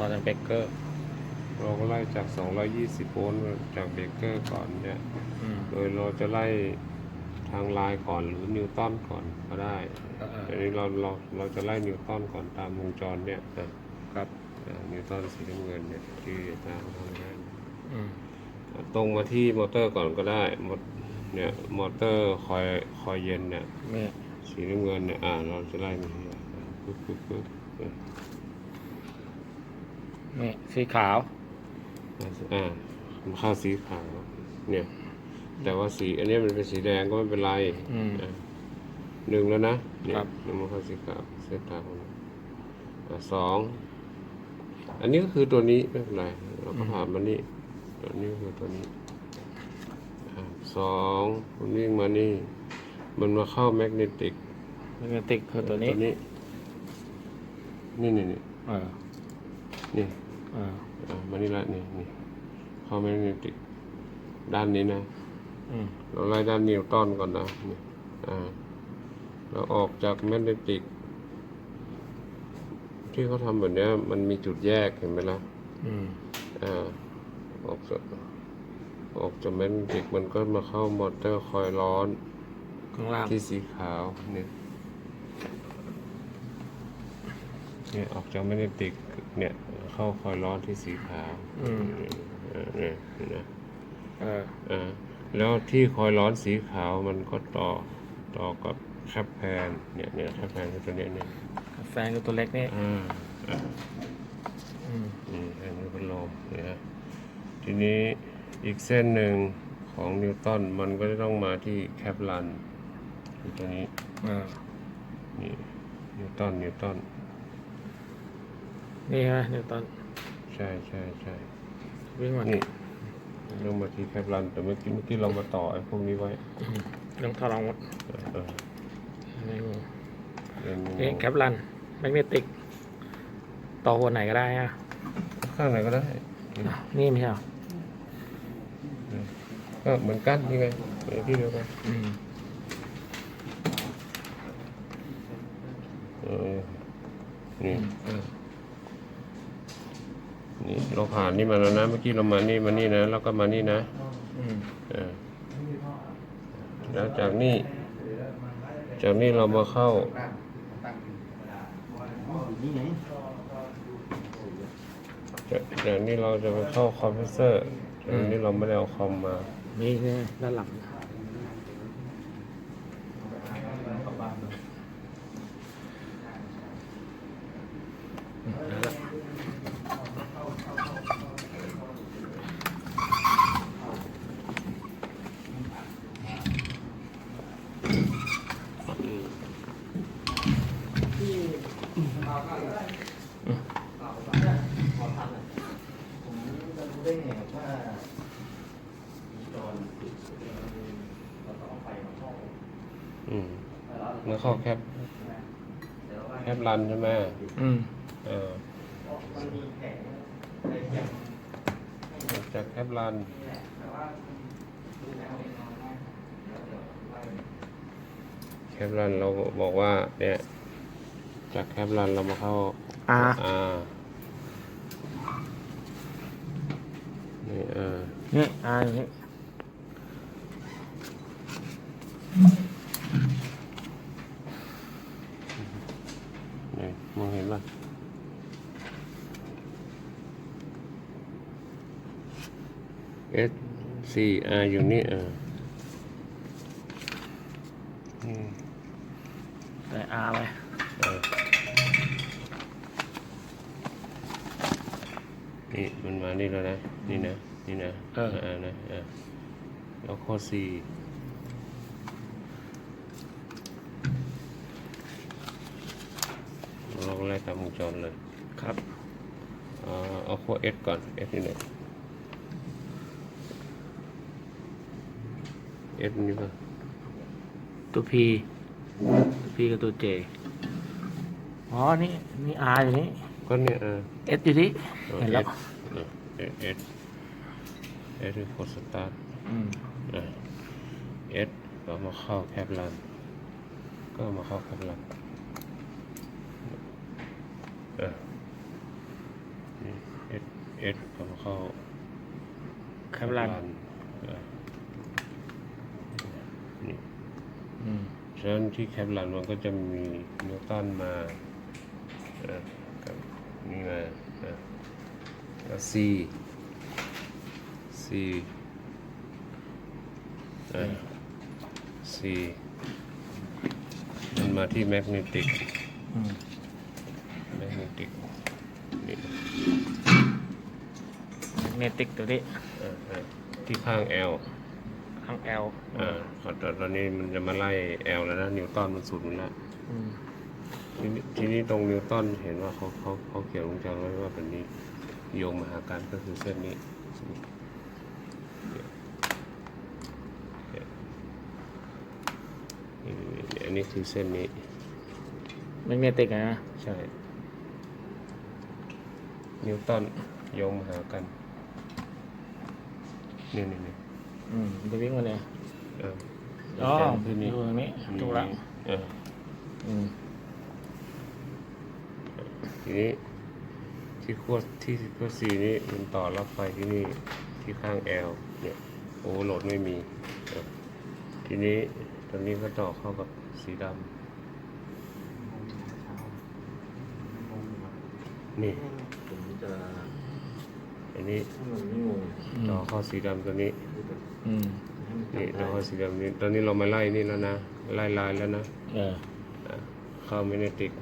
ต่อจากเบเกอร์เราก็ไล่จาก 220 โวลต์จากเบรกเกอร์ก่อนเนี่ยอืมโดยเราจะไล่ทางลายก่อนหรือนิวตันก่อนก็ได้เอออันนี้เราเราเราจะไล่นิวตันก่อนตามวงจรเนี่ยนะครับอ่านิวตันสีน้ำเงินเนี่ยที่ตามทางนั้นอืมตรงมาที่มอเตอร์ก่อนก็ได้มอเนี่ยมอเตอร์คอยคอยเย็นเนี่ยนี่สีน้ำเงินเนี่ยอ่าเราจะไล่มาที่อะปึ๊บปึ๊บปึ๊บอะ นี่สีขาว อ่ามันเข้าสีขาว เนี่ย แต่ว่าสีอันนี้มันเป็นสีแดงก็ไม่เป็นไรอืมอะหนึ่งแล้วนะเนี่ยครับ หนึ่งมันเข้าสีขาวเส้นทางมันอะสองอันนี้ก็คือตัวนี้ไม่เป็นไรเราก็ผ่านมานี่ตัวนี้ก็คือตัวนี้อะสองมันวิ่งมานี่ มันมาเข้าแมกเนติกแมกเนติกคือตัวนี้นี่นี่นี่นี่เออนี่เอออะ มานี่ละนี่นี่เข้าแมกเนติกด้านนี้นะอืมเราไล่ด้านนิวตันก่อนนะนี่อ่าเราออกจากแมกเนติก ที่เขาทำแบบเนี้ยมันมีจุดแยกเห็นไหมล่ะอืมอ่าออกจากออกจากแมกเนติกมันก็มาเข้ามอเตอร์คอยล์ร้อนข้างล่างที่สีขาวเนี่ย เนี่ยออกจากแมกเนติกเนี่ย เข้าคอยล์ร้อนที่สีขาวอืมเออเนี่ยเห็นไหมเอออ่าแล้วที่คอยร้อนสีขาวมันก็ต่อต่อกับแคปแพนเนี่ยเนี่ยแคปแพนคือตัวเนี้ยเนี่ยแฟนคือตัวเล็กนี่อ่าอ่าอืมนี่อันนี้เป็นลมเนี่ยฮะทีนี้อีกเส้นหนึ่งของนิวตันมันก็จะต้องมาที่แคปลันคือตัวนี้เออนี่นิวตันนิวตัน นี่ใช่ไหมนิวตันใช่ใช่ใช่วิ่งมานี่ต้องมาที่แคปลันแต่เมื่อกี้เมื่อกี้เรามาต่อไอ้พวกนี้ไว้อืมเรื่องทรหมดเออเออนี่เรื่องนี้นี่แคปลันแมกเนติก ต่อหัวไหนก็ได้ฮะข้างไหนก็ได้อะนี่ไม่ใช่เหรอก็เหมือนกันยังไงเหมือนที่เดียวกันอืมเออนี่เออ นี่เราผ่านนี่มาแล้วนะ เมื่อกี้เรามานี่มานี่นะ แล้วก็มานี่นะอืมเออแล้วจากนี่ จากนี่เรามาเข้าจากจากนี้เราจะไปเข้าคอมเพรสเซอร์จากนี้เราไม่ได้เอาคอมมา นี่นี่ด้านหลัง อืมแล้วเข้าแคปแคปรันใช่ไหมอืมเออจากแคปรันแคปรันเราบอกว่า เนี่ย จากแคปรันเรามาเข้าอ่าอ่านี่เออนี่อ่าอย่างนี้นี่มองเห็นป่ะ S C R อยู่นี่เอออืมใส่อาไปเออนี่มันมานี่แล้วนะ นี่นะ นี่นะเออเออนะเออแล้วข้อ C เราก็ไล่ตามวงจรเลย ครับ เอาเอาขั้ว S ก่อน S นี่ไหน S นี่ป่ะตัว P ตัว P กับตัว J อ๋อ นี่ นี่ R อยู่นี่ก็เนี่ยเออ S อยู่นี่เอาเห็นแล้ว S เออ S S คือกดสตาร์ทอืมอะ S ก็มาเข้าแคปลันก็มาเข้าแคปลันเออนี่เอสเอามาเข้าแคปลัน เออนี่ อืม ฉะนั้นที่แคปลันมันก็จะมีนิวตันมาเอ่อกับนี่มาเอ่อแล้ว C C เอ่อ C มันมาที่แมกเนติกอืมแมกเนติกนี่เนติกตัวนี้เอ่อเอ่อที่ข้าง L ข้างแอลอ่าแต่ตอนนี้มันจะมาไล่ L แล้วนะนิวตันมันสุดมันแล้วอืมทีนี้ทีนี้ตรงนิวตันเห็นว่าเขาเขาเขาเขียนวงจรไว้ว่าเป็นนี้ โยงมาหากันก็คือเส้นนี้นี่นี่นี่อันนี้คือเส้นนี้แมกเนติกอะนะใช่ นิวตันโยงมาหากันนี่นี่นี่ อืมมันจะวิ่งมาเลยเอออ๋อแกนขึ้นนี่ดูตรงนี้ถูกละเอออืมทีนี้ ที่ขั้วที่ขั้วซีนี้มันต่อรับไฟที่นี่ที่ข้างแอลเนี่ยโอเวอร์โหลดไม่มีครับทีนี้ตรงนี้ก็ต่อเข้ากับสีดำนี่ผมจะ อันนี้ถ้ามันไม่งงต่อเข้าสีดำตัวนี้อืมให้มันนี่จำต่อได้เข้าสีดำนี้ตอนนี้เรามาไล่นี่แล้วนะไล่ลายแล้วนะเอออะเข้าเมเนติก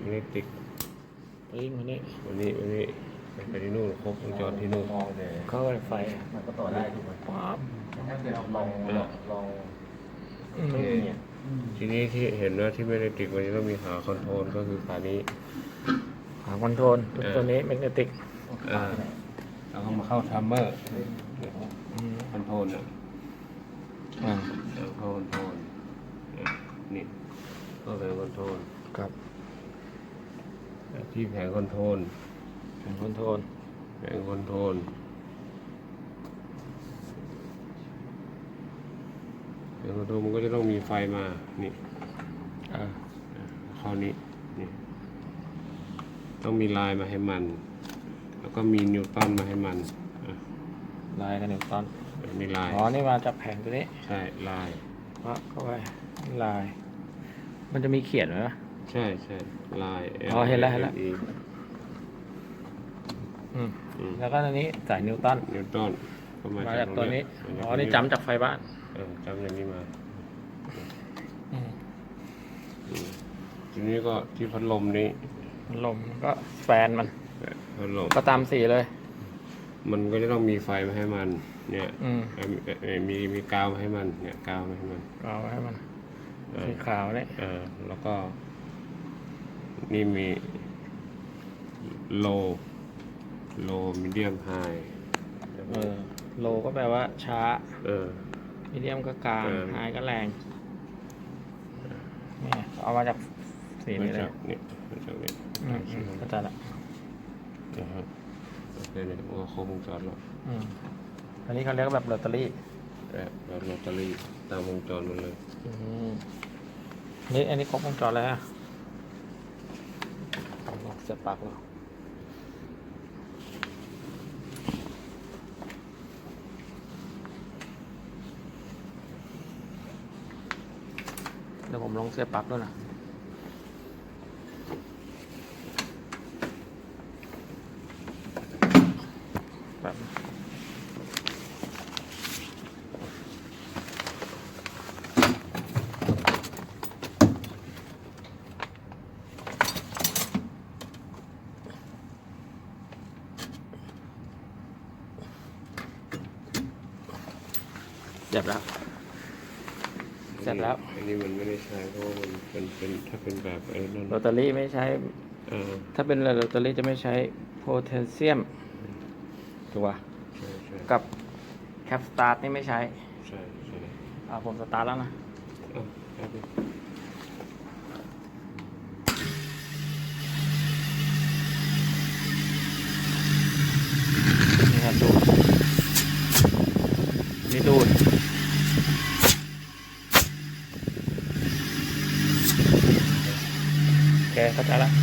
เมเนติกวิ่งมานี่วันนี้วันนี้ไปที่นู่นครบวงจรที่นู่นมองเลยเข้าไปไฟมันก็ต่อได้ถูกไหมปั๊บถ้าเกิดลองลองอืเอมเนี่ยทีนี้ที่เห็นว่าที่ไม่ได้ติดมันจะต้องมีขาคอนโทรลก็คือขานี้ หาคอนโทรลตัวเออตัวนี้แมกเนติก อ่าแล้วก็มาเข้าทัมเมอร์อืมคอนโทรลอะอ่าแล้วเข้าคอนโทรลอะนี่เข้าแผงคอนโทรลครับที่แผงคอนโทรลแผงคอนโทรลแผงคอนโทรลแผงคอนโทรลมันก็จะต้องมีไฟมานี่อ่าข้อนี้นี่ต้องมีลายมาให้มัน แล้วก็มีนิวตันมาให้มันอะลายกันนิวตันมีลายอ๋อนี่มาจากแผงตัวนี้ใช่ลายปั๊บเข้าไปลาย มันจะมีเขียนไหมวะใช่ใช่ลายอ๋อเห็นแล้วเห็นแล้ว E อืมอืมแล้วก็ตัวนี้สายนิวตันนิวตันก็มามาจาจากกตัวนี้ตรงเยอ๋อนี่จำจากไฟบ้านเออจำอย่างนี้มาอืมอืมทีนี้ก็ที่พัดลมนี้ลมก็แฟนมัน พัดลมก็ตามสีเลย มันก็จะต้องมีไฟมาให้มัน เนี่ยอืมเอ่อเอ่อเอ่อมีมีกาวมาให้มัน เนี่ยกาวมาให้มันก็เอาไว้ให้มันเออสีขาวเนี่ยเออแล้วก็ นี่มี low low medium high เออโลก็แปลว่าช้าเออ มีเดียมก็กลางเออ ไฮก็แรงเนี่ยเอามาจากสีมานี้เลจายกเนี่ยมาจากเนี่ยอืมอืมเข้าใจละ นะครับโอเคเนี่ยมันก็ครบวงจรแล้วอืมอันนี้เขาเรียกว่าแบบลอตเตอรี่แบบแบบลอตเตอรี่ตามวงจรหมดเลยอืมนี่อันนี้ครบวงจรแล้วอะลองเสียบปลักแล้วเดี๋ยวผมลองเสียบปลั๊กด้วยนะ แบบเสียบแล้ว เส ร็จแล้วอันนี้มันไม่ได้ใช้เพราะว่ามันเป็นเป็นถ้าเป็นแบบไอ้นั่นลอตเตอรี่ไม่ใช้ เออถ้าเป็นลอตเตอรี่จะไม่ใช้โพแทสเซียมถูกป่ะใช่ใช่กับแคปสตาร์ทนี่ไม่ใช้ใช่ใช่อ่าผมสตาร์ทแล้วนะเอ้าแป๊บนึง นี่ครับดูดนี่ดูด โ